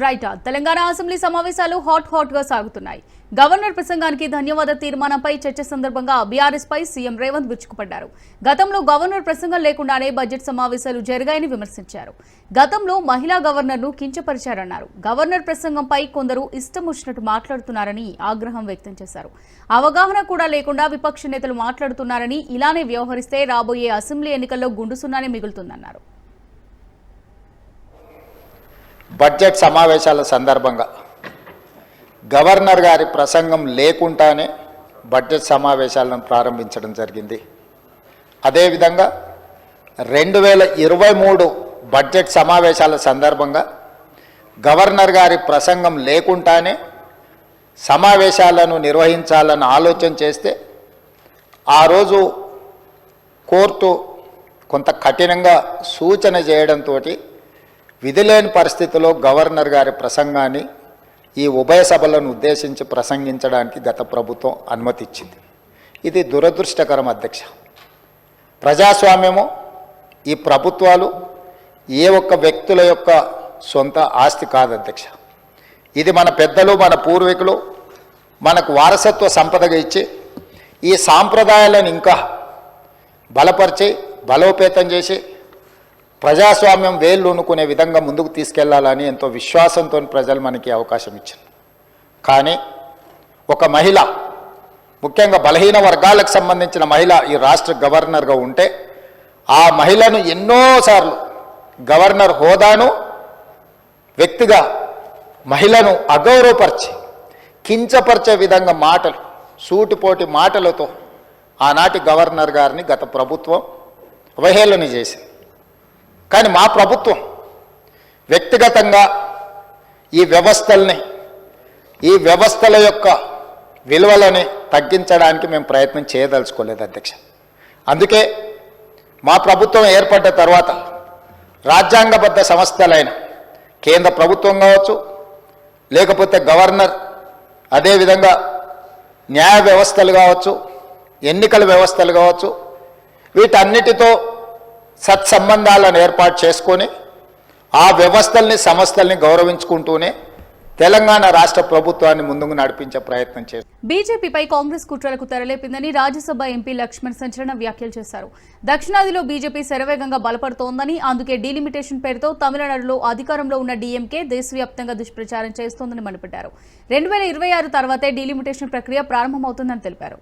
Right Telangana assembly సమావేశాలు hot హాట్గా సాగుతున్నాయి. గవర్నర్ ప్రసంగానికి ధన్యవాద తీర్మానంపై చర్చ సందర్భంగా బీఆర్ఎస్ పై సీఎం రేవంత్ విరుచుకుపడ్డారు గతంలో గవర్నర్ ప్రసంగం లేకుండానే బడ్జెట్ సమావేశాలు జరిగాయని విమర్శించారు. గతంలో మహిళా గవర్నర్ను కించపరిచారన్నారు. గవర్నర్ ప్రసంగంపై కొందరు ఇష్టం వచ్చినట్టు మాట్లాడుతున్నారని ఆగ్రహం వ్యక్తం చేశారు. అవగాహన కూడా లేకుండా విపక్ష నేతలు మాట్లాడుతున్నారని ఇలానే వ్యవహరిస్తే రాబోయే అసెంబ్లీ ఎన్నికల్లో గుండుసున్నానే మిగులుతుందన్నారు. బడ్జెట్ సమావేశాల సందర్భంగా గవర్నర్ గారి ప్రసంగం లేకుండానే బడ్జెట్ సమావేశాలను ప్రారంభించడం జరిగింది. అదేవిధంగా రెండు వేల ఇరవై మూడు బడ్జెట్ సమావేశాల సందర్భంగా గవర్నర్ గారి ప్రసంగం లేకుండానే సమావేశాలను నిర్వహించాలని ఆలోచన చేస్తే ఆ రోజు కోర్టు కొంత కఠినంగా సూచన చేయడంతో విధిలేని పరిస్థితిలో గవర్నర్ గారి ప్రసంగాన్ని ఈ ఉభయ సభలను ఉద్దేశించి ప్రసంగించడానికి గత ప్రభుత్వం అనుమతిచ్చింది. ఇది దురదృష్టకరం అధ్యక్ష. ప్రజాస్వామ్యము ఈ ప్రభుత్వాలు ఏ ఒక్క వ్యక్తుల యొక్క సొంత ఆస్తి కాదు అధ్యక్ష. ఇది మన పెద్దలు మన పూర్వీకులు మనకు వారసత్వ సంపదగా ఇచ్చి ఈ సాంప్రదాయాలను ఇంకా బలపరిచి బలోపేతం చేసి ప్రజాస్వామ్యం వేళ్ళు ఉనుకునే విధంగా ముందుకు తీసుకెళ్ళాలని ఎంతో విశ్వాసంతో ప్రజలు మనకి అవకాశం ఇచ్చారు. కానీ ఒక మహిళ ముఖ్యంగా బలహీన వర్గాలకు సంబంధించిన మహిళ ఈ రాష్ట్ర గవర్నర్గా ఉంటే ఆ మహిళను ఎన్నోసార్లు గవర్నర్ హోదాను వ్యక్తిగా మహిళను అగౌరవపరిచి కించపరిచే విధంగా మాటలు సూటిపోటి మాటలతో ఆనాటి గవర్నర్ గారిని గత ప్రభుత్వం అవహేళన చేసింది. కానీ మా ప్రభుత్వం వ్యక్తిగతంగా ఈ వ్యవస్థల్ని ఈ వ్యవస్థల యొక్క విలువలని తగ్గించడానికి మేము ప్రయత్నం చేయదలుచుకోలేదు అధ్యక్ష. అందుకే మా ప్రభుత్వం ఏర్పడ్డ తర్వాత రాజ్యాంగబద్ధ సంస్థలైన కేంద్ర ప్రభుత్వం కావచ్చు లేకపోతే గవర్నర్ అదేవిధంగా న్యాయ వ్యవస్థలు కావచ్చు ఎన్నికల వ్యవస్థలు కావచ్చు వీటన్నిటితో సత్సంబంధాలను ఏర్పాటు చేసుకొని ఆ వ్యవస్థల్ని సంస్థల్ని గౌరవించుకుంటూనే తెలంగాణ రాష్ట్ర ప్రభుత్వాన్ని ముందుకు నడిపించే ప్రయత్నం చేస్తాం బీజేపీపై కాంగ్రెస్ కుట్రలకు తెరలేపిందని రాజ్యసభ ఎంపీ లక్ష్మణ్ సంచలన వ్యాఖ్యలు చేశారు. దక్షిణాదిలో బీజేపీ శరవేగంగా బలపడుతోందని అందుకే డీలిమిటేషన్ పేరుతో తమిళనాడులో అధికారంలో ఉన్న డీఎంకే దేశవ్యాప్తంగా దుష్ప్రచారం చేస్తోందని మండిపడ్డారు. రెండు వేల ఇరవై ఆరు తర్వాతే డీలిమిటేషన్ ప్రక్రియ ప్రారంభమవుతుందని తెలిపారు.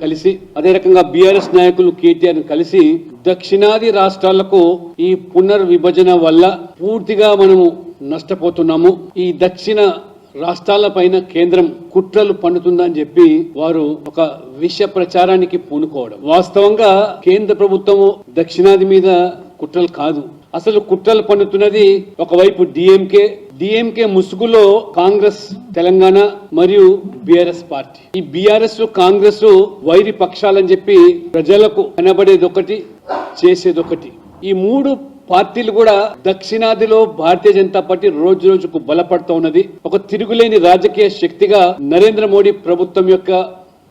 కలిసి అదే రకంగా బీఆర్ఎస్ నాయకులు కేటీఆర్ కలిసి దక్షిణాది రాష్ట్రాలకు ఈ పునర్విభజన వల్ల పూర్తిగా మనము నష్టపోతున్నాము. ఈ దక్షిణ రాష్ట్రాల పైన కేంద్రం కుట్రలు పండుతుందని చెప్పి వారు ఒక విష ప్రచారానికి పూనుకోవడం. వాస్తవంగా కేంద్ర ప్రభుత్వము దక్షిణాది మీద కుట్రలు కాదు. అసలు కుట్రలు పన్నుతున్నది ఒకవైపు డిఎంకే డిఎంకే ముసుగులో కాంగ్రెస్ తెలంగాణ మరియు బీఆర్ఎస్ పార్టీ. ఈ బిఆర్ఎస్ కాంగ్రెస్ వైరి పక్షాలని చెప్పి ప్రజలకు కనబడేది ఒకటి చేసేది ఒకటి ఈ మూడు పార్టీలు కూడా దక్షిణాదిలో భారతీయ జనతా పార్టీ రోజు రోజుకు బలపడుతూ ఉన్నది. ఒక తిరుగులేని రాజకీయ శక్తిగా నరేంద్ర మోడీ ప్రభుత్వం యొక్క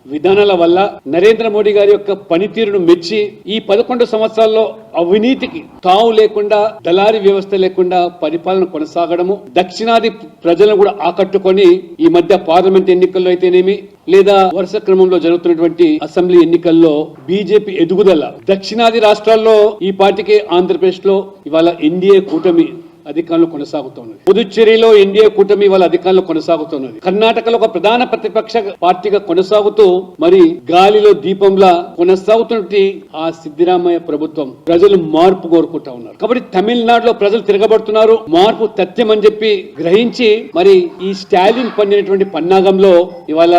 విధానాల వల్ల నరేంద్ర మోడీ గారి యొక్క పనితీరును మెచ్చి ఈ పదకొండు సంవత్సరాల్లో అవినీతికి తావు లేకుండా దళారి వ్యవస్థ లేకుండా పరిపాలన కొనసాగడము దక్షిణాది ప్రజలను కూడా ఆకట్టుకొని ఈ మధ్య పార్లమెంట్ ఎన్నికల్లో అయితేనేమి లేదా వరుస క్రమంలో జరుగుతున్నటువంటి అసెంబ్లీ ఎన్నికల్లో బీజేపీ ఎదుగుదల దక్షిణాది రాష్ట్రాల్లో ఈ పార్టీకి ఆంధ్రప్రదేశ్లో ఇవాళ ఎన్డీఏ కూటమి అధికారంలో కొనసాగుతున్నది పుదుచ్చేరిలో ఎన్డీఏ కూటమి వాళ్ళ అధికారంలో కొనసాగుతున్నది కర్ణాటకలో ఒక ప్రధాన ప్రతిపక్ష పార్టీగా కొనసాగుతూ మరి గాలిలో దీపంలా కొనసాగుతున్నటువంటి ఆ సిద్దిరామయ్య ప్రభుత్వం ప్రజలు మార్పు కోరుకుంటా ఉన్నారు. కాబట్టి తమిళనాడులో ప్రజలు తిరగబడుతున్నారు. మార్పు తథ్యం అని చెప్పి గ్రహించి మరి ఈ స్టాలిన్ పండినటువంటి పన్నాగంలో ఇవాళ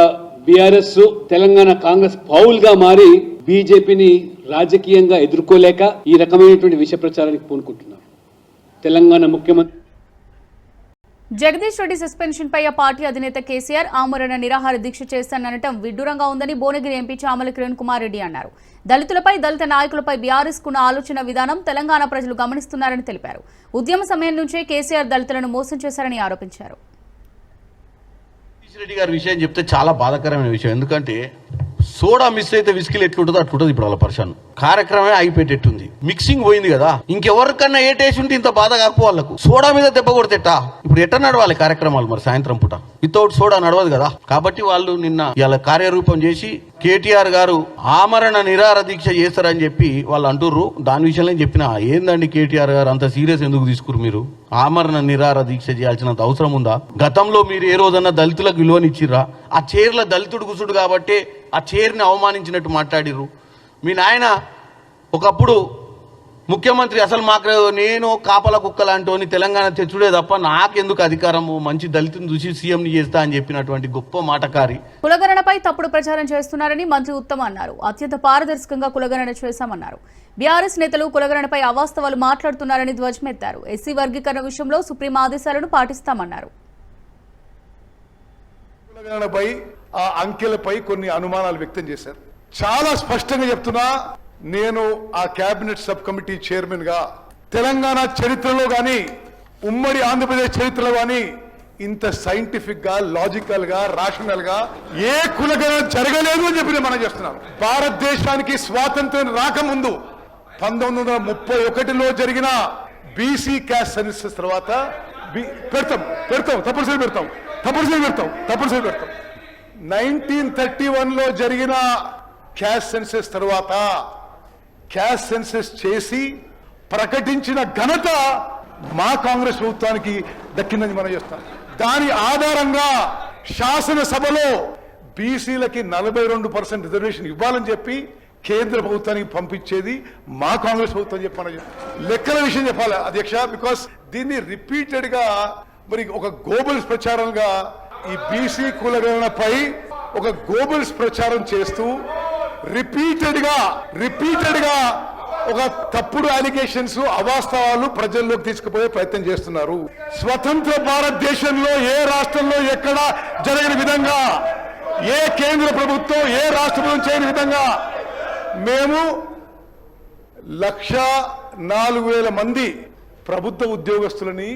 బీఆర్ఎస్ తెలంగాణ కాంగ్రెస్ పౌల్గా మారి బీజేపీని రాజకీయంగా ఎదుర్కోలేక ఈ రకమైనటువంటి విష ప్రచారానికి పూనుకుంటున్నారు. తెలంగాణ ముఖ్యమంత్రి జగదీష్ రెడ్డి సస్పెన్షన్ పై ఆ పార్టీ అధినేత కేసీఆర్ ఆమరణ నిరాహార దీక్ష చేస్తాననటం విడ్డూరంగా ఉందని భువనగిరి ఎంపీ చామల కిరణ్ కుమార్ రెడ్డి అన్నారు. దళితులపై దళిత నాయకులపై బీఆర్ఎస్ కున్న ఆలోచన విధానం తెలంగాణ ప్రజలు గమనిస్తున్నారని తెలిపారు. ఉద్యమ సమయం నుంచే కేసీఆర్ దళితులను మోసం చేశారని ఆరోపించారు. సతీష్ రెడ్డి గారి విషయం చెప్తే చాలా బాధాకరమైన విషయం. ఎందుకంటే సోడా మిస్ అయితే విస్కిల్ ఎట్లుంటుందో అట్లుంటుంది ఇప్పుడు వాళ్ళ పర్షన్ కార్యక్రమమే అయిపోయేటట్టుంది మిక్సింగ్ పోయింది కదా ఇంకెవరికన్నా ఏ టేస్ట్ ఉంటే ఇంత బాధ కాకపో వాళ్ళకు. సోడా మీద దెబ్బ కొడితేటా. ఇప్పుడు ఎట్ట నడవాలి కార్యక్రమాలు మరి సాయంత్రం పూట? వితౌట్ సోడా నడవదు కదా. కాబట్టి వాళ్ళు నిన్న ఇలా కార్యరూపం చేసి కేటీఆర్ గారు ఆమరణ నిరార దీక్ష చేస్తారని చెప్పి వాళ్ళు అంటుర్రు. దాని విషయంలో చెప్పిన ఏందండి కేటీఆర్ గారు అంత సీరియస్ ఎందుకు తీసుకురు మీరు? ఆమరణ నిరార దీక్ష చేయాల్సినంత అవసరం ఉందా? గతంలో మీరు ఏ రోజన్నా దళితులకు విలువనిచ్చిర్రా? ఆ చీరల దళితుడు కుసుడు కాబట్టి ఆ చీరని అవమానించినట్టు మాట్లాడిర్రు. మీ నాయన ఒకప్పుడు ముఖ్యమంత్రి అసలు మాకు నేను కాపల కుక్క లాంటి తెలంగాణ తెచ్చుడే తప్ప నాకెందుకు అధికారము? మంచి దళితుని చూసి సీఎంని చేస్తా అని చెప్పినటువంటి గొప్ప మాటకారి. కులగణనపై తప్పుడు ప్రచారం చేస్తున్నారని మంత్రి ఉత్తమ్ అన్నారు. అత్యంత పారదర్శకంగా కులగణన చేశామన్నారు. బీఆర్ఎస్ నేతలు కులగణనపై అవాస్తవాలు మాట్లాడుతున్నారని ధ్వజమెత్తారు. ఎస్సీ వర్గీకరణ విషయంలో సుప్రీం ఆదేశాలను పాటిస్తామన్నారు. ఆ అంకెలపై కొన్ని అనుమానాలు వ్యక్తం చేశారు. చాలా స్పష్టంగా చెప్తున్నా నేను ఆ కేబినెట్ సబ్ కమిటీ చైర్మన్గా తెలంగాణ చరిత్రలో కానీ ఉమ్మడి ఆంధ్రప్రదేశ్ చరిత్రలో కానీ ఇంత సైంటిఫిక్గా లాజికల్గా రాషనల్గా ఏ కులగణన జరగలేదు అని చెప్పి మనం చేస్తున్నాం భారతదేశానికి స్వాతంత్రం రాకముందు పంతొమ్మిది వందల ముప్పై ఒకటిలో జరిగిన బీసీ క్యాస్ట్ సర్వీసెస్ తర్వాత పెడతాం పెడతాం తప్పనిసరి పెడతాం తప్పనిసరి పెడతాం తప్పనిసరి పెడతాం. నైన్టీన్ థర్టీ వన్లో జరిగిన క్యాష్ సెన్సెస్ తర్వాత క్యాష్ సెన్సెస్ చేసి ప్రకటించిన ఘనత మా కాంగ్రెస్ ప్రభుత్వానికి దక్కిందని మనం చేస్తాం. దాని ఆధారంగా శాసనసభలో బీసీలకి నలభై రెండు పర్సెంట్ రిజర్వేషన్ ఇవ్వాలని చెప్పి కేంద్ర ప్రభుత్వానికి పంపించేది మా కాంగ్రెస్ ప్రభుత్వం చెప్పి లెక్కల విషయం చెప్పాలి అధ్యక్ష బికాస్ దీన్ని రిపీటెడ్గా మరి ఒక గోబల్స్ ప్రచారంగా ఈ బీసీ కులగణనపై ఒక గోబుల్స్ ప్రచారం చేస్తూ రిపీటెడ్గా రిపీటెడ్గా ఒక తప్పుడు అలిగేషన్స్ అవాస్తవాలు ప్రజల్లోకి తీసుకుపోయే ప్రయత్నం చేస్తున్నారు. స్వతంత్ర భారతదేశంలో ఏ రాష్ట్రంలో ఎక్కడ జరగని విధంగా ఏ కేంద్ర ప్రభుత్వం ఏ రాష్ట్ర ప్రభుత్వం చేయని విధంగా మేము లక్ష నాలుగు వేల మంది ప్రభుత్వ ఉద్యోగస్తులని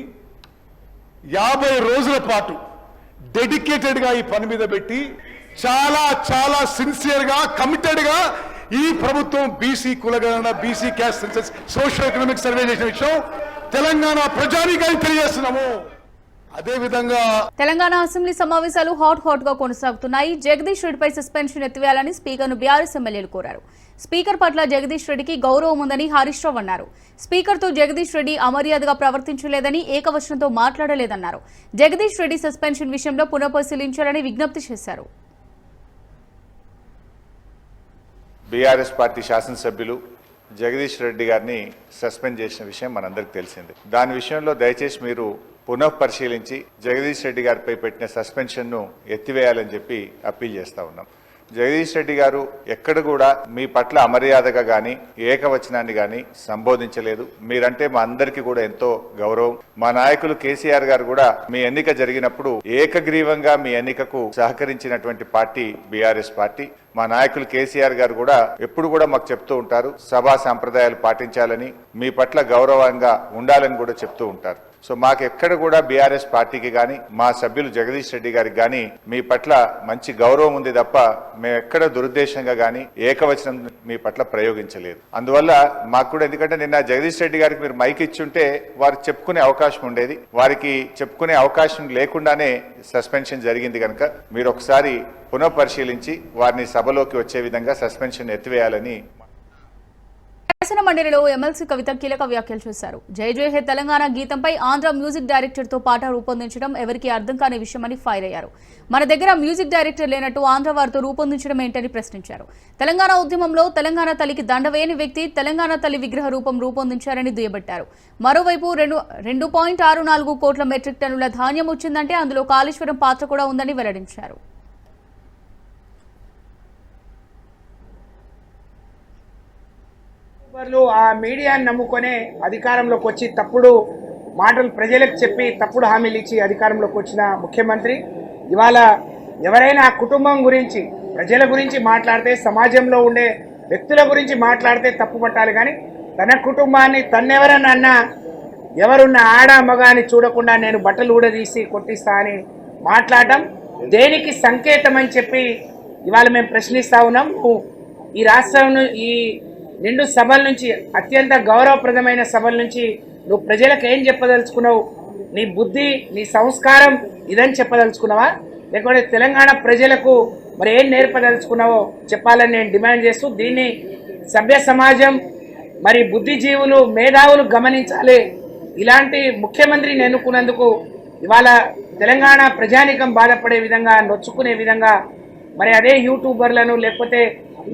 యాభై రోజుల పాటు డెడికేటెడ్గా ఈ పని మీద పెట్టి చాలా చాలా సిన్సియర్గా ఈ ప్రభుత్వం బీసీ కులగణన BC caste census social economic survey చేసిన విషయం తెలంగాణ ప్రజానీకానికి తెలియజేస్తున్నాము. అదే విధంగా తెలంగాణ అసెంబ్లీ సమావేశాలు హాట్ హాట్గా కొనసాగుతున్నాయి. జగదీష్ రెడ్డిపై సస్పెన్షన్ ఎత్తివేయాలని స్పీకర్ను బీఆర్ఎస్ ఎమ్మెల్యేలు కోరారు. స్పీకర్ పట్ల జగదీష్ రెడ్డికి గౌరవం ఉందని హరీష్ రావు అన్నారు. స్పీకర్తో జగదీష్ రెడ్డి అమర్యాదగా ప్రవర్తించలేదని ఏకవచనంతో మాట్లాడలేదన్నారు. జగదీష్ రెడ్డి సస్పెన్షన్ విషయంలో పునఃపరిశీలించాలని విజ్ఞప్తి చేశారు. బీఆర్ఎస్ పార్టీ శాసనసభ్యులు జగదీష్ రెడ్డి గారిని సస్పెండ్ చేసిన విషయం మనందరికి తెలిసిందే. దాని విషయంలో దయచేసి మీరు పునః పరిశీలించి జగదీష్ రెడ్డి గారిపై పెట్టిన సస్పెన్షన్ను ఎత్తివేయాలని చెప్పి అప్పీల్ చేస్తా ఉన్నాం. జగదీష్ రెడ్డి గారు ఎక్కడ కూడా మీ పట్ల అమర్యాదగా కానీ ఏకవచనాన్ని కానీ సంబోధించలేదు. మీరంటే మా అందరికీ కూడా ఎంతో గౌరవం. మా నాయకులు కేసీఆర్ గారు కూడా మీ ఎన్నిక జరిగినప్పుడు ఏకగ్రీవంగా మీ ఎన్నికకు సహకరించినటువంటి పార్టీ బీఆర్ఎస్ పార్టీ. మా నాయకులు కేసీఆర్ గారు కూడా ఎప్పుడు కూడా మాకు చెప్తూ ఉంటారు సభా సాంప్రదాయాలు పాటించాలని మీ పట్ల గౌరవంగా ఉండాలని కూడా చెప్తూ ఉంటారు. సో మాకు ఎక్కడ కూడా బీఆర్ఎస్ పార్టీకి కానీ మా సభ్యులు జగదీష్ రెడ్డి గారికి కానీ మీ పట్ల మంచి గౌరవం ఉంది తప్ప మేము ఎక్కడ దురుద్దేశంగా కానీ ఏకవచనం మీ పట్ల ప్రయోగించలేదు. అందువల్ల మాకు కూడా ఎందుకంటే నిన్న జగదీష్ రెడ్డి గారికి మీరు మైక్ ఇచ్చుంటే వారు చెప్పుకునే అవకాశం ఉండేది. వారికి చెప్పుకునే అవకాశం లేకుండానే సస్పెన్షన్ జరిగింది కనుక మీరు ఒకసారి పునఃపరిశీలించి వారిని సభలోకి వచ్చే విధంగా సస్పెన్షన్ ఎత్తివేయాలని శాసన మండలిలో ఎమ్మెల్సీ కవిత కీలక వ్యాఖ్యలు చేశారు. జై జయ హే తెలంగాణ గీతంపై ఆంధ్ర మ్యూజిక్ డైరెక్టర్తో పాట రూపొందించడం ఎవరికీ అర్థం కాని విషయమని ఫైర్ అయ్యారు. మన దగ్గర మ్యూజిక్ డైరెక్టర్ లేనట్టు ఆంధ్ర వారితో రూపొందించడం ఏంటని ప్రశ్నించారు. తెలంగాణ ఉద్యమంలో తెలంగాణ తల్లికి దండవేయని వ్యక్తి తెలంగాణ తల్లి విగ్రహ రూపం రూపొందించారని దుయ్యబట్టారు. మరోవైపు రెండు రెండు పాయింట్ ఆరు నాలుగు కోట్ల మెట్రిక్ టన్నుల ధాన్యం వచ్చిందంటే అందులో కాళేశ్వరం పాత్ర కూడా ఉందని వెల్లడించారు. పేపర్లు ఆ మీడియాని నమ్ముకొనే అధికారంలోకి వచ్చి తప్పుడు మాటలు ప్రజలకు చెప్పి తప్పుడు హామీలు ఇచ్చి అధికారంలోకి వచ్చిన ముఖ్యమంత్రి ఇవాళ ఎవరైనా ఆ కుటుంబం గురించి ప్రజల గురించి మాట్లాడితే సమాజంలో ఉండే వ్యక్తుల గురించి మాట్లాడితే తప్పు పట్టాలి కానీ తన కుటుంబాన్ని తన్నెవరనన్నా ఎవరున్న ఆడ మగ అని చూడకుండా నేను బట్టలు ఊడదీసి కొట్టిస్తా అని మాట్లాడటం దేనికి సంకేతం అని చెప్పి ఇవాళ మేము ప్రశ్నిస్తా ఉన్నాం. ఈ రాష్ట్రం ఈ నిండు సభల నుంచి అత్యంత గౌరవప్రదమైన సభల నుంచి నువ్వు ప్రజలకు ఏం చెప్పదలుచుకున్నావు? నీ బుద్ధి నీ సంస్కారం ఇదని చెప్పదలుచుకున్నావా? లేకపోతే తెలంగాణ ప్రజలకు మరి ఏం నేర్పదలుచుకున్నావో చెప్పాలని నేను డిమాండ్ చేస్తూ దీన్ని సభ్య సమాజం మరి బుద్ధిజీవులు మేధావులు గమనించాలి. ఇలాంటి ముఖ్యమంత్రిని ఎన్నుకున్నందుకు ఇవాళ తెలంగాణ ప్రజానికం బాధపడే విధంగా నొచ్చుకునే విధంగా మరి అదే యూట్యూబర్లను లేకపోతే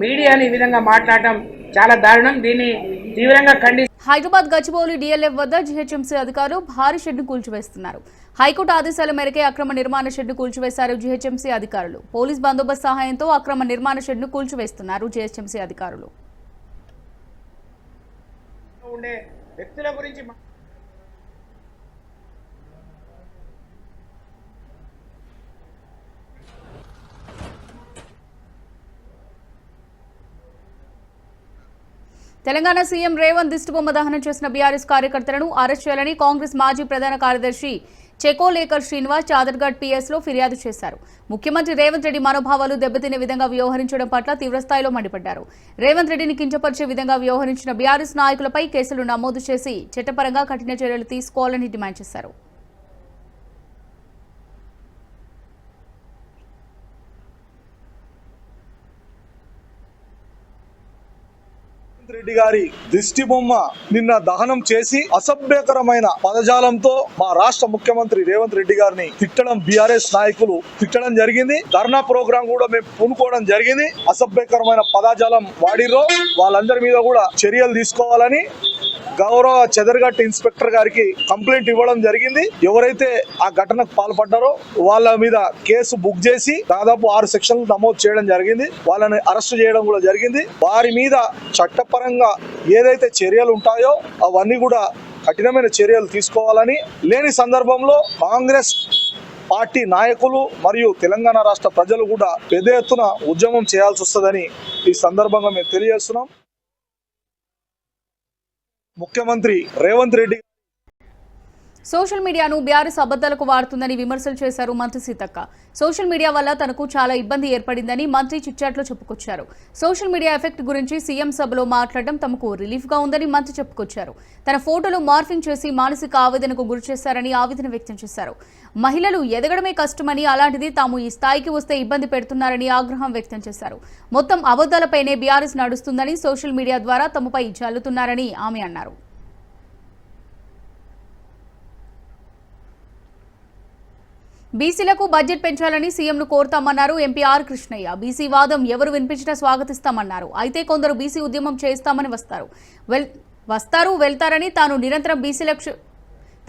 మీడియాని ఈ విధంగా మాట్లాడటం చాలా దారుణం. దీన్ని తీవ్రంగా ఖండి హైదరాబాద్ గచ్చిబౌలి డిఎల్ఎఫ్ వద్ద జీహెచ్ఎంసీ అధికారులు భారీ షెడ్ను కూల్చివేస్తున్నారు. హైకోర్టు ఆదేశాల మేరకే అక్రమ నిర్మాణ షెడ్ను కూల్చివేశారు జీహెచ్ఎంసీ అధికారులు. పోలీస్ బందోబస్తు సహాయంతో అక్రమ నిర్మాణ షెడ్ను కూల్చివేస్తున్నారు జీహెచ్ఎంసీ అధికారులు. ఉండే వ్యక్తుల గురించి తెలంగాణ సీఎం రేవంత్ దిష్టిబొమ్మ దహనం చేసిన బీఆర్ఎస్ కార్యకర్తలను అరెస్ట్ చేయాలని కాంగ్రెస్ మాజీ ప్రధాన కార్యదర్శి చెకోలేకర్ శ్రీనివాస్ చాదర్ఘడ్ పీఎస్లో ఫిర్యాదు చేశారు. ముఖ్యమంత్రి రేవంత్ రెడ్డి మనోభావాలు దెబ్బతినే విధంగా వ్యవహరించడం పట్ల తీవ్రస్థాయిలో మండిపడ్డారు. రేవంత్ రెడ్డిని కించపరిచే విధంగా వ్యవహరించిన బీఆర్ఎస్ నాయకులపై కేసులు నమోదు చేసి చట్టపరంగా కఠిన చర్యలు తీసుకోవాలని డిమాండ్ చేశారు. రెడ్డి గారి దిష్టి బొమ్మ నిన్న దహనం చేసి అసభ్యకరమైన పదజాలంతో మా రాష్ట్ర ముఖ్యమంత్రి రేవంత్ రెడ్డి గారిని తిట్టడం బీఆర్ఎస్ నాయకులు తిట్టడం జరిగింది. ధర్నా ప్రోగ్రాం కూడా మేము పూనుకోవడం జరిగింది. అసభ్యకరమైన పదజాలం వాడిరో వాళ్ళందరి మీద కూడా చర్యలు తీసుకోవాలని గౌరవ చెదర్గట్ ఇన్స్పెక్టర్ గారికి కంప్లైంట్ ఇవ్వడం జరిగింది. ఎవరైతే ఆ ఘటనకు పాల్పడ్డారో వాళ్ళ మీద కేసు బుక్ చేసి దాదాపు ఆరు సెక్షన్లు నమోదు చేయడం జరిగింది. వాళ్ళని అరెస్ట్ చేయడం కూడా జరిగింది. వారి మీద చట్టపరంగా ఏదైతే చర్యలు ఉంటాయో అవన్నీ కూడా కఠినమైన చర్యలు తీసుకోవాలని లేని సందర్భంలో కాంగ్రెస్ పార్టీ నాయకులు మరియు తెలంగాణ రాష్ట్ర ప్రజలు కూడా పెద్ద ఎత్తున ఉద్యమం చేయాల్సి వస్తుందని ఈ సందర్భంగా మేము తెలియజేస్తున్నాం. ముఖ్యమంత్రి రేవంత్ రెడ్డి సోషల్ మీడియాను బీఆర్ఎస్ అబద్దాలకు వాడుతుందని విమర్శలు చేశారు మంత్రి సీతక్క. సోషల్ మీడియా వల్ల తనకు చాలా ఇబ్బంది ఏర్పడిందని మంత్రి చిట్చాట్లో చెప్పుకొచ్చారు. సోషల్ మీడియా ఎఫెక్ట్ గురించి సీఎం సభలో మాట్లాడడం తమకు రిలీఫ్గా ఉందని మంత్రి చెప్పుకొచ్చారు. తన ఫోటోలు మార్ఫింగ్ చేసి మానసిక ఆవేదనకు గురి చేశారని ఆవేదన వ్యక్తం చేశారు. మహిళలు ఎదగడమే కష్టమని అలాంటిది తాము ఈ స్థాయికి వస్తే ఇబ్బంది పెడుతున్నారని ఆగ్రహం వ్యక్తం చేశారు. మొత్తం అబద్దాలపైనే బీఆర్ఎస్ నడుస్తుందని సోషల్ మీడియా ద్వారా తమపై చల్లుతున్నారని ఆమె అన్నారు. బీసీలకు బడ్జెట్ పెంచాలని సీఎంను కోరుతామన్నారు ఎంపీ ఆర్ కృష్ణయ్య. బీసీ వాదం ఎవరు వినిపించినా స్వాగతిస్తామన్నారు. అయితే కొందరు బీసీ ఉద్యమం చేస్తామని వస్తారు. వెల్ వస్తారు వెళ్తారని తాను నిరంతరం బీసీల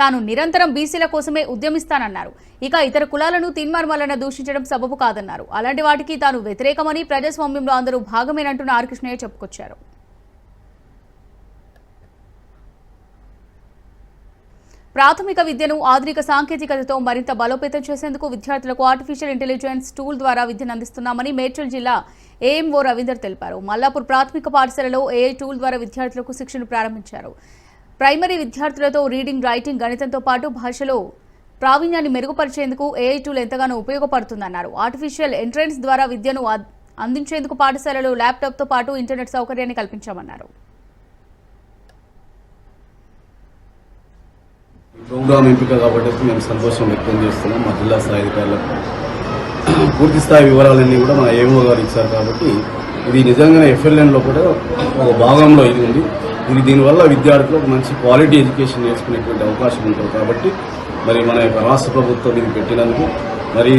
తాను నిరంతరం బీసీల కోసమే ఉద్యమిస్తానన్నారు. ఇక ఇతర కులాలను తీన్మార్మలన దూషించడం సబబు కాదన్నారు. అలాంటి వాటికి తాను వ్యతిరేకమని ప్రజాస్వామ్యంలో అందరూ భాగమేనంటున్న ఆర్ కృష్ణయ్య చెప్పుకొచ్చారు. ప్రాథమిక విద్యను ఆధునిక సాంకేతికతతో మరింత బలోపేతం చేసేందుకు విద్యార్థులకు ఆర్టిఫిషియల్ ఇంటెలిజెన్స్ టూల్ ద్వారా విద్యను అందిస్తున్నామని మేడ్చల్ జిల్లా ఏఎంఓ రవీందర్ తెలిపారు. మల్లాపూర్ ప్రాథమిక పాఠశాలలో ఏఐ టూల్ ద్వారా విద్యార్థులకు శిక్షణ ప్రారంభించారు. ప్రైమరీ విద్యార్థులతో రీడింగ్ రైటింగ్ గణితంతో పాటు భాషలో ప్రావీణ్యాన్ని మెరుగుపరిచేందుకు ఏఐ టూల్ ఎంతగానో ఉపయోగపడుతుందన్నారు. ఆర్టిఫిషియల్ ఎంట్రన్స్ ద్వారా విద్యను అందించేందుకు పాఠశాలలో ల్యాప్టాప్తో పాటు ఇంటర్నెట్ సౌకర్యాన్ని కల్పించామన్నారు. ప్రోగ్రామ్ ఎంపిక కాబట్టి మేము సంతోషం వ్యక్తం చేస్తున్నాం. మా జిల్లా స్థాయి అధికారులకు పూర్తి స్థాయి వివరాలన్నీ కూడా మన ఏమో గారు ఇచ్చారు కాబట్టి ఇది నిజంగానే ఎఫ్ఎల్ఎన్లో కూడా ఒక భాగంలో ఇది ఉంది. ఇది దీనివల్ల విద్యార్థులకు మంచి క్వాలిటీ ఎడ్యుకేషన్ నేర్చుకునేటువంటి అవకాశం ఉంటుంది కాబట్టి మరి మన యొక్క రాష్ట్ర ప్రభుత్వం ఇది పెట్టినందుకు మరి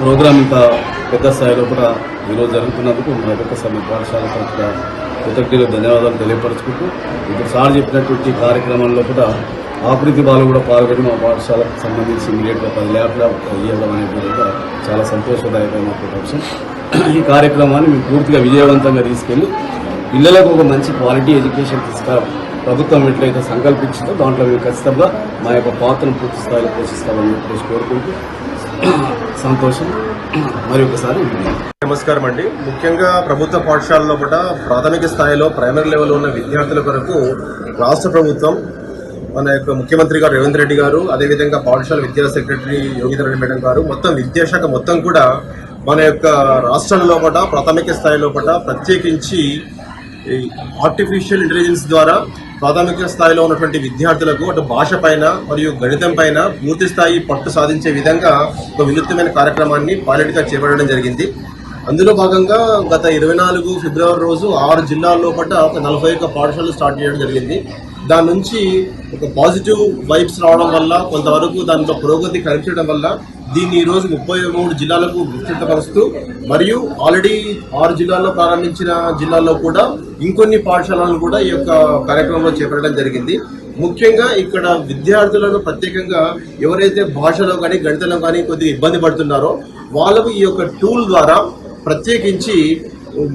ప్రోగ్రామ్ ఇంత పెద్ద స్థాయిలో కూడా ఈరోజు జరుగుతున్నందుకు మా యొక్క సమయ పాఠశాల కృతజ్ఞతలు ధన్యవాదాలు తెలియపరచుకుంటూ ఇప్పుడు సార్ చెప్పినటువంటి కార్యక్రమంలో కూడా ఆకృతి బాలు కూడా పాల్గొని మా పాఠశాలకు సంబంధించి ఇమీడియట్గా పది ల్యాప్టాప్ ఇవ్వడం అనేది కూడా చాలా సంతోషదాయకమైన అంశం ఈ కార్యక్రమాన్ని మేము పూర్తిగా విజయవంతంగా తీసుకెళ్ళి పిల్లలకు ఒక మంచి క్వాలిటీ ఎడ్యుకేషన్ తీసుకురా ప్రభుత్వం ఎట్లయితే సంకల్పించిందో దాంట్లో మేము ఖచ్చితంగా మా యొక్క పాత్రను పూర్తి స్థాయిలో పోషిస్తామని చెప్పేసి కోరుకుంటూ సంతోషం. మరి ఒకసారి నమస్కారం అండి. ముఖ్యంగా ప్రభుత్వ పాఠశాలలో కూడా ప్రాథమిక స్థాయిలో ప్రైమరీ లెవెల్ ఉన్న విద్యార్థుల కొరకు రాష్ట్ర ప్రభుత్వం మన యొక్క ముఖ్యమంత్రి గారు రేవంత్ రెడ్డి గారు అదేవిధంగా పాఠశాల విద్యా సెక్రటరీ యోగిధర్ రెడ్డి మేడం గారు మొత్తం విద్యాశాఖ మొత్తం కూడా మన యొక్క రాష్ట్రాల లోపల ప్రాథమిక స్థాయి లోపల ప్రత్యేకించి ఈ ఆర్టిఫిషియల్ ఇంటెలిజెన్స్ ద్వారా ప్రాథమిక స్థాయిలో ఉన్నటువంటి విద్యార్థులకు అటు భాష పైన మరియు గణితం పైన పూర్తి స్థాయి పట్టు సాధించే విధంగా ఒక వినూత్నమైన కార్యక్రమాన్ని పైలట్గా చేపట్టడం జరిగింది. అందులో భాగంగా గత ఇరవై నాలుగు ఫిబ్రవరి రోజు ఆరు జిల్లాల్లో పట్ల ఒక నలభై ఒక్క పాఠశాలలు స్టార్ట్ చేయడం జరిగింది. దాని నుంచి ఒక పాజిటివ్ వైబ్స్ రావడం వల్ల కొంతవరకు దాంట్లో పురోగతి కనిపించడం వల్ల దీన్ని ఈరోజు రోజు ముప్పై మూడు జిల్లాలకు విస్తృతపరుస్తూ మరియు ఆల్రెడీ ఆరు జిల్లాల్లో ప్రారంభించిన జిల్లాల్లో కూడా ఇంకొన్ని పాఠశాలలను కూడా ఈ యొక్క కార్యక్రమంలో చేపట్టడం జరిగింది. ముఖ్యంగా ఇక్కడ విద్యార్థులను ప్రత్యేకంగా ఎవరైతే భాషలో కానీ గణితంలో కానీ కొద్దిగా ఇబ్బంది పడుతున్నారో వాళ్ళకు ఈ యొక్క టూల్ ద్వారా ప్రత్యేకించి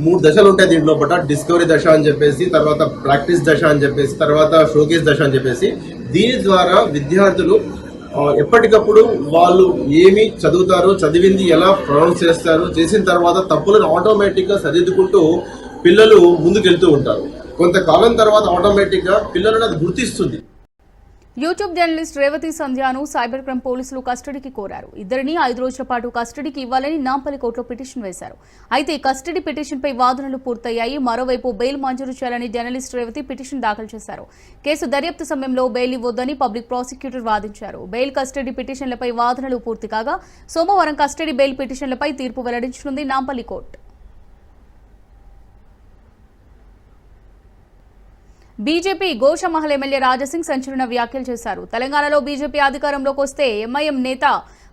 మూడు దశలు ఉంటాయి దీంట్లో పట. డిస్కవరీ దశ అని చెప్పేసి తర్వాత ప్రాక్టీస్ దశ అని చెప్పేసి తర్వాత షోకేస్ దశ అని చెప్పేసి. దీని ద్వారా విద్యార్థులు ఎప్పటికప్పుడు వాళ్ళు ఏమి చదువుతారో చదివింది ఎలా ప్రొనౌన్స్ చేస్తారు చేసిన తర్వాత తప్పులను ఆటోమేటిక్గా సరిదిద్దుకుంటూ పిల్లలు ముందుకెళ్తూ ఉంటారు. కొంతకాలం తర్వాత ఆటోమేటిక్గా పిల్లలను అది గుర్తిస్తుంది. యూట్యూబ్ జర్నలిస్ట్ రేవతి సంధ్యాను సైబర్ క్రైమ్ పోలీసులు కస్టడీకి కోరారు. ఇద్దరిని ఐదు రోజుల పాటు కస్టడీకి ఇవ్వాలని నాంపల్లి కోర్టులో పిటిషన్ వేశారు. అయితే కస్టడీ పిటిషన్పై వాదనలు పూర్తయ్యాయి. మరోవైపు బెయిల్ మంజూరు చేయాలని జర్నలిస్ట్ రేవతి పిటిషన్ దాఖలు చేశారు. కేసు దర్యాప్తు సమయంలో బెయిల్ ఇవ్వొద్దని పబ్లిక్ ప్రాసిక్యూటర్ వాదించారు. బెయిల్ కస్టడీ పిటిషన్లపై వాదనలు పూర్తి కాగా సోమవారం కస్టడీ బెయిల్ పిటిషన్లపై తీర్పు వెల్లడించనుంది Nampally court. BJP Goshamahal MLA Rajasingh సంచలన వ్యాఖ్యలు చేశారు. తెలంగాణలో బీజేపీ అధికారంలోకి వస్తే ఎంఐఎం నేత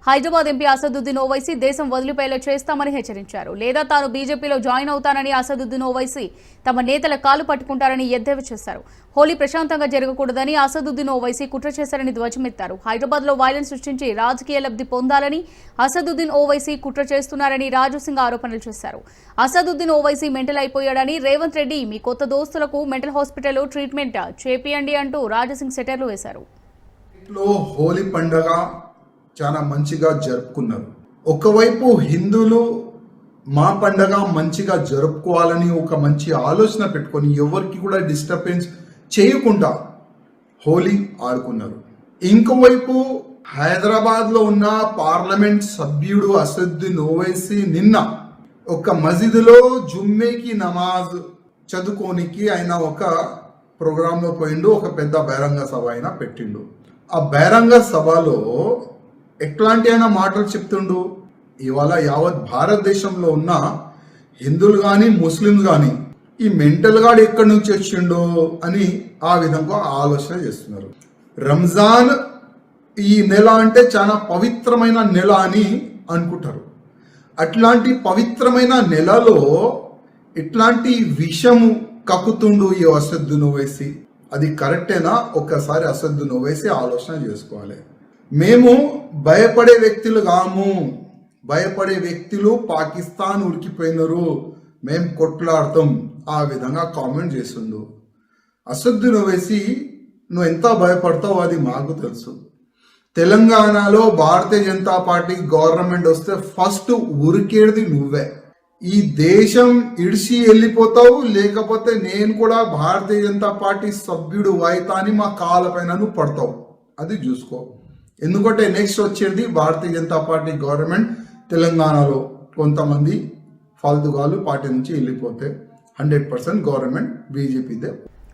హైదరాబాద్ ఎంపీ అసదుద్దీన్ ఓవైసీ దేశం వదిలిపోయేలా చేస్తామని హెచ్చరించారు. లేదా తాను బీజేపీలో జాయిన్ అవుతానని అసదుద్దీన్ ఓవైసీ తమ నేతల కాలు పట్టుకుంటారని ఎద్దేవా చేశారు. హోలీ ప్రశాంతంగా జరగకూడదని అసదుద్దీన్ ఓవైసీ కుట్ర చేశారని ధ్వజమెత్తారు. హైదరాబాద్లో వైలెన్స్ సృష్టించి రాజకీయ లబ్ధి పొందాలని అసదుద్దీన్ ఓవైసీ కుట్ర చేస్తున్నారని రాజు సింగ్ ఆరోపణలు చేశారు. అసదుద్దీన్ ఓవైసీ మెంటల్ అయిపోయాడని రేవంత్ రెడ్డి మీ కొత్త దోస్తులకు మెంటల్ హాస్పిటల్లో ట్రీట్మెంట్ చేపియండి అంటూ రాజసింగ్ సెటర్లు వేశారు. హోలీ పండుగ చాలా మంచిగా జరుపుకున్నారు. ఒకవైపు హిందువులు మా పండగ మంచిగా జరుపుకోవాలని ఒక మంచి ఆలోచన పెట్టుకొని ఎవరికి కూడా డిస్టర్బెన్స్ చేయకుండా హోలీ ఆడుకున్నారు. ఇంకోవైపు హైదరాబాద్లో ఉన్న పార్లమెంట్ సభ్యుడు అసదుద్దీన్ ఓవైసీ నిన్న ఒక మసీదులో జుమ్మేకి నమాజ్ చదువుకోనికి ఆయన ఒక ప్రోగ్రాంలో పోయిండు ఒక పెద్ద బహిరంగ సభ అయినా పెట్టిండు. ఆ బహిరంగ సభలో ఎట్లాంటి అయినా మాటలు చెప్తుండు ఇవాళ యావత్ భారతదేశంలో ఉన్న హిందువులు కానీ ముస్లింలు కానీ ఈ మెంటల్ గాడు ఎక్కడి నుంచి వచ్చిండో అని ఆ విధంగా ఆలోచన చేస్తున్నారు. రంజాన్ ఈ నెల అంటే చాలా పవిత్రమైన నెల అని అనుకుంటారు. అట్లాంటి పవిత్రమైన నెలలో ఇట్లాంటి విషము కక్కుతుండు ఈ అసద్దు నోవేసి. అది కరెక్టేనా? ఒక్కసారి అసద్దు నోవేసి ఆలోచన చేసుకోవాలి. మేము భయపడే వ్యక్తులు కాము. భయపడే వ్యక్తులు పాకిస్తాన్ ఉరికిపోయినారు. మేము కొట్లాడతాం. ఆ విధంగా కామెంట్ చేస్తుండు. అసద్దు వేసి నువ్వు ఎంత భయపడతావు అది మాకు తెలుసు. తెలంగాణలో భారతీయ జనతా పార్టీ గవర్నమెంట్ వస్తే ఫస్ట్ ఉరికేది నువ్వే. ఈ దేశం ఇడిసి వెళ్ళిపోతావు. లేకపోతే నేను కూడా భారతీయ జనతా పార్టీ సభ్యుడు అయితా మా కాళ్ళపైన నువ్వు పడతావు. అది చూసుకో. ఎందుకంటే నెక్స్ట్ వచ్చేది భారతీయ జనతా పార్టీ గవర్నమెంట్ తెలంగాణలో కొంతమంది ఫాల్తుగాలు పార్టీ నుంచి వెళ్ళిపోతే హండ్రెడ్ పర్సెంట్ గవర్నమెంట్ బీజేపీదే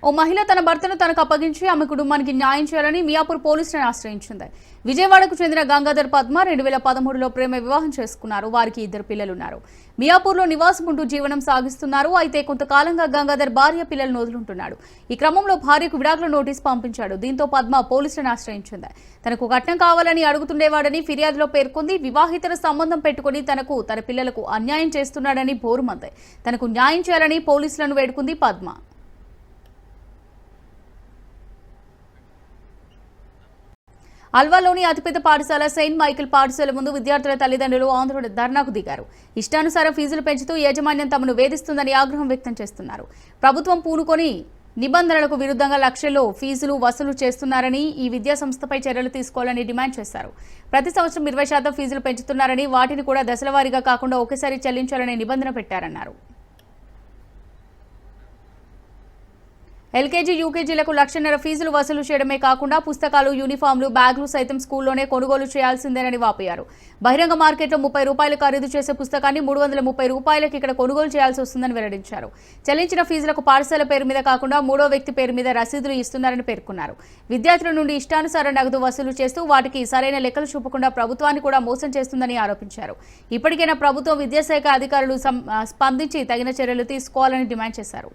ఓ మహిళ తన భర్తను తనకు అప్పగించి ఆమె కుటుంబానికి న్యాయం చేయాలని మియాపూర్ పోలీసులను ఆశ్రయించింది. విజయవాడకు చెందిన గంగాధర్ పద్మ రెండు వేల పదమూడులో ప్రేమ వివాహం చేసుకున్నారు. వారికి ఇద్దరు పిల్లలున్నారు. మియాపూర్లో నివాసం ఉంటూ జీవనం సాగిస్తున్నారు. అయితే కొంతకాలంగా గంగాధర్ భార్య పిల్లలను వదులుంటున్నాడు. ఈ క్రమంలో భార్యకు విడాకుల నోటీస్ పంపించాడు. దీంతో పద్మ పోలీసులను ఆశ్రయించింది. తనకు కట్నం కావాలని అడుగుతుండేవాడని ఫిర్యాదులో పేర్కొంది. వివాహితర సంబంధం పెట్టుకుని తనకు తన పిల్లలకు అన్యాయం చేస్తున్నాడని బోరుమంది. తనకు న్యాయం చేయాలని పోలీసులను వేడుకుంది పద్మ. అల్వాలోని అతిపెద్ద పాఠశాల సెయింట్ మైకిల్ పాఠశాల ముందు విద్యార్థుల తల్లిదండ్రులు ఆందోళన ధర్నాకు దిగారు. ఇష్టానుసారం ఫీజులు పెంచుతూ యాజమాన్యం తమను వేధిస్తుందని ఆగ్రహం వ్యక్తం చేస్తున్నారు. ప్రభుత్వం పూనుకొని నిబంధనలకు విరుద్ధంగా లక్షల్లో ఫీజులు వసూలు చేస్తున్నారని ఈ విద్యా సంస్థపై చర్యలు తీసుకోవాలని డిమాండ్ చేశారు. ప్రతి సంవత్సరం ఇరవై శాతం ఫీజులు పెంచుతున్నారని వాటిని కూడా దశలవారీగా కాకుండా ఒకేసారి చెల్లించాలనే నిబంధన పెట్టారన్నారు. ఎల్కేజీ యూకేజీలకు లక్షన్నర ఫీజులు వసూలు చేయడమే కాకుండా పుస్తకాలు యూనిఫామ్లు బ్యాగులు సైతం స్కూల్లోనే కొనుగోలు చేయాల్సిందేనని వాపోయారు. బహిరంగ మార్కెట్లో ముప్పై రూపాయలు ఖరీదు చేసే పుస్తకాన్ని మూడు వందల ముప్పై రూపాయలకు ఇక్కడ కొనుగోలు చేయాల్సి వస్తుందని వెల్లడించారు. చెల్లించిన ఫీజులకు పాఠశాల పేరు మీద కాకుండా మూడో వ్యక్తి పేరు మీద రసీదులు ఇస్తున్నారని పేర్కొన్నారు. విద్యార్థుల నుండి ఇష్టానుసార నగదు వసూలు చేస్తూ వాటికి సరైన లెక్కలు చూపకుండా ప్రభుత్వాన్ని కూడా మోసం చేస్తుందని ఆరోపించారు. ఇప్పటికైనా ప్రభుత్వం విద్యాశాఖ అధికారులు స్పందించి తగిన చర్యలు తీసుకోవాలని డిమాండ్ చేశారు.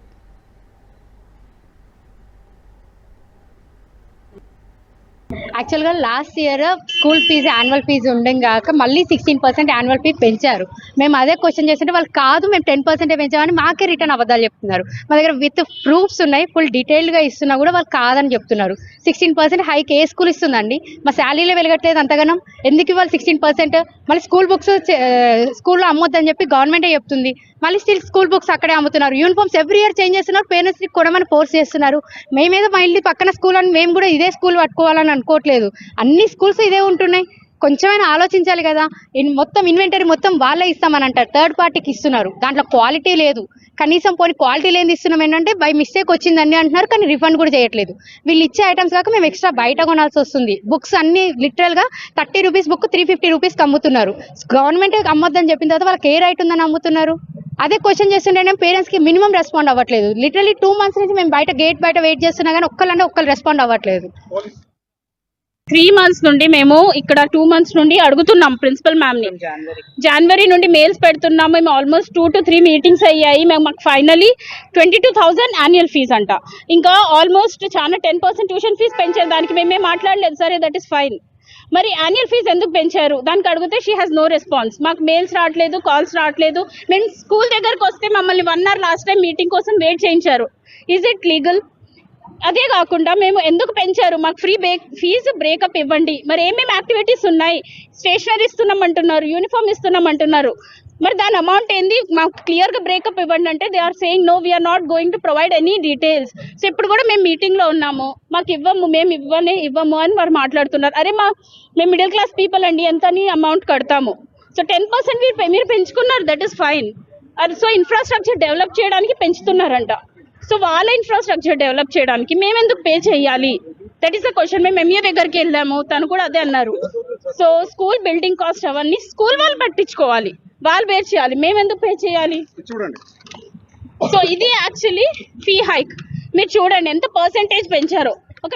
యాక్చువల్గా last year school fee annual fee ఉండగాక మళ్ళీ సిక్స్టీన్ పర్సెంట్ యాన్యువల్ ఫీ పెంచారు. మేము అదే క్వశ్చన్ చేస్తుంటే వాళ్ళు కాదు మేము టెన్ పర్సెంటే పెంచామని మాకే రిటర్న్ అబద్ధాలు చెప్తున్నారు. మా దగ్గర విత్ ప్రూఫ్స్ ఉన్నాయి ఫుల్ డీటెయిల్గా ఇస్తున్నా కూడా వాళ్ళు కాదని చెప్తున్నారు. సిక్స్టీన్ పర్సెంట్ హైక్ ఏ స్కూల్ ఇస్తుందండి? మా శాలరీలో వెలగట్లేదు అంతగానం. ఎందుకు ఇవ్వాలి సిక్స్టీన్ పర్సెంట్ మళ్ళీ స్కూల్ బుక్స్ స్కూల్లో అమ్మొద్దని చెప్పి గవర్నమెంటే చెప్తుంది. మళ్ళీ స్టిల్ స్కూల్ బుక్స్ అక్కడే అమ్ముతున్నారు. యూనిఫామ్స్ ఎవ్రీ ఇయర్ చేంజ్ చేస్తున్నారు. పేరెంట్స్ని కొనమని ఫోర్స్ చేస్తున్నారు. మేమేదో మా ఇల్లు పక్కన స్కూల్ అని మేము కూడా ఇదే స్కూల్ పట్టుకోవాలని అనుకోవట్లేదు. అన్ని స్కూల్స్ ఇదే ఉంటున్నాయి. కొంచెమైనా ఆలోచించాలి కదా. మొత్తం ఇన్వెంటరీ మొత్తం వాళ్ళే ఇస్తామని అంటారు. థర్డ్ పార్టీకి ఇస్తున్నారు. దాంట్లో క్వాలిటీ లేదు. కనీసం పోనీ క్వాలిటీ లేని ఇస్తున్నాం ఏంటంటే బై మిస్టేక్ వచ్చిందని అంటున్నారు కానీ రిఫండ్ కూడా చేయట్లేదు. వీళ్ళు ఇచ్చే ఐటమ్స్ కాక మేము ఎక్స్ట్రా బయట కొనాల్సి వస్తుంది. బుక్స్ అన్ని లిటరల్గా thirty rupees book three fifty rupees అమ్ముతున్నారు. గవర్నమెంట్ అమ్మొద్దని చెప్పిన తర్వాత వాళ్ళకి ఏ రైట్ ఉందని అమ్ముతున్నారు? అదే క్వశ్చన్ చేస్తుంటేనే పేరెంట్స్కి మినిమం రెస్పాండ్ అవ్వట్లేదు. లిటరలీ టూ మంత్స్ నుంచి మేము బయట గేట్ బయట వెయిట్ చేస్తున్నా కానీ ఒక్కళ్ళంటే ఒక్కరు రెస్పాండ్ అవ్వట్లేదు. త్రీ మంత్స్ నుండి మేము ఇక్కడ టూ మంత్స్ నుండి అడుగుతున్నాం ప్రిన్సిపల్ మ్యామ్ని. జనవరి నుండి మెయిల్స్ పెడుతున్నాం. మేము almost two to three meetings అయ్యాయి. మేము మాకు finally twenty two thousand annual fees అంట. ఇంకా ఆల్మోస్ట్ చాలా టెన్ పర్సెంట్ ట్యూషన్ ఫీజ్ పెంచేదానికి మేమే మాట్లాడలేదు. సరే దట్ ఈస్ ఫైన్ మరి యాన్యువల్ ఫీజ్ ఎందుకు పెంచారు? దానికి అడిగితే షీ హాస్ నో రెస్పాన్స్ మాకు మెయిల్స్ రావట్లేదు కాల్స్ రావట్లేదు. మేము స్కూల్ దగ్గరకు వస్తే మమ్మల్ని one hour last time meeting కోసం వెయిట్ చేయించారు. ఈజ్ ఇట్ లీగల్ అదే కాకుండా మేము ఎందుకు పెంచారు? మాకు ఫ్రీ బ్రేక్ ఫీజు బ్రేకప్ ఇవ్వండి. మరి ఏమేమి యాక్టివిటీస్ ఉన్నాయి? స్టేషనరీ ఇస్తున్నాం అంటున్నారు యూనిఫామ్ ఇస్తున్నాం అంటున్నారు మరి దాని అమౌంట్ ఏంది? మాకు క్లియర్గా బ్రేకప్ ఇవ్వండి అంటే they are saying no we are not going to provide any details. So ఇప్పుడు కూడా మేము మీటింగ్లో ఉన్నాము. మాకు ఇవ్వము మేము ఇవ్వనే ఇవ్వము అని వారు మాట్లాడుతున్నారు. అరే మా మేము మిడిల్ క్లాస్ పీపుల్ అండి ఎంతని అమౌంట్ కడతాము. సో టెన్ పర్సెంట్ మీరు మీరు పెంచుకున్నారు దట్ ఈస్ ఫైన్. అది సో ఇన్ఫ్రాస్ట్రక్చర్ డెవలప్ చేయడానికి పెంచుతున్నారంట. సో వాళ్ళ ఇన్ఫ్రాస్ట్రక్చర్ డెవలప్ చేయడానికి మేము ఎందుకు పే చేయాలి? దట్ ఈస్ ద క్వశ్చన్ మేము ఎంఏ దగ్గరికి వెళ్ళాము. తను కూడా అదే అన్నారు. సో స్కూల్ బిల్డింగ్ కాస్ట్ అవన్నీ స్కూల్ వాళ్ళు పట్టించుకోవాలి. వాళ్ళు పే చేయాలి. మేము ఎందుకు పే చేయాలి చూడండి. సో ఇది యాక్చువల్లీ ఫీ హైక్ మీరు చూడండి ఎంత పర్సెంటేజ్ పెంచారో. ఒక